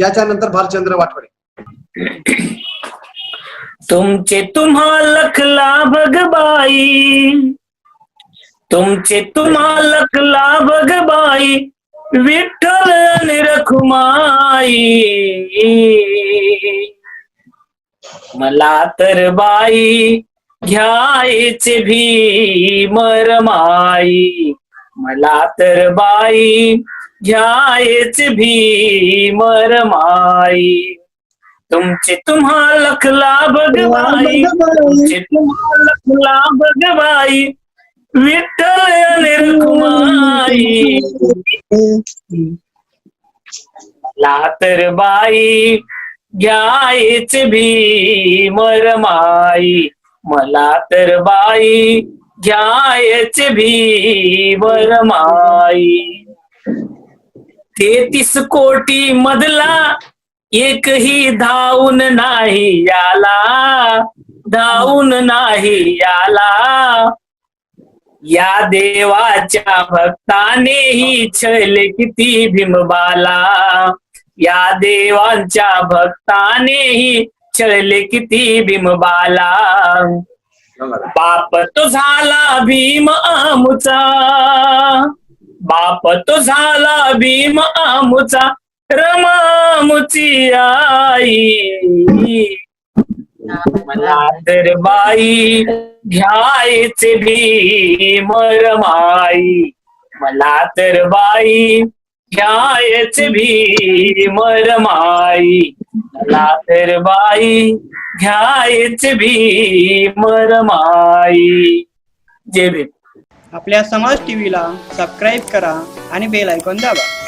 याच्यानंतर भालचंद्र वाटवडे. तुमचे तुम्हा लखला भगबाई तुमचे तुम्हा लखला भगबाई विठ्ठल निरखुमाई. मला तर बाई घ्यायचे भी मरमाई मला तर बाई घ्यायचे भी मरमाई तुमचे तुम्हा लखला भगवाई. तुमचे तुम्हा लखला भगवाई. विठ्ठल निर्कुमाई ला तर बाई घ्यायच भी मरमाई मला तर बाई घ्यायच भी मरमाई तेहतीस कोटी मधला एकही धावून नाही याला धावून नाही याला. या देवाच्या भक्तानेही छल किती भीमबाला. या देवांच्या भक्तानेही छळले किती भीमबाला बाप तो झाला भीम आमुचा. बाप तो झाला भीम आमुचा. रमामुची आई. मला तर बाई घ्यायचे भीम रमाई. मला तर बाई घ्यायचे भीम रमाई. मला बाई घ्यायचे भी मरमाई. जय भीम. आपल्या समाज टीव्हीला सबस्क्राईब करा आणि बेल ऐकून दाबा.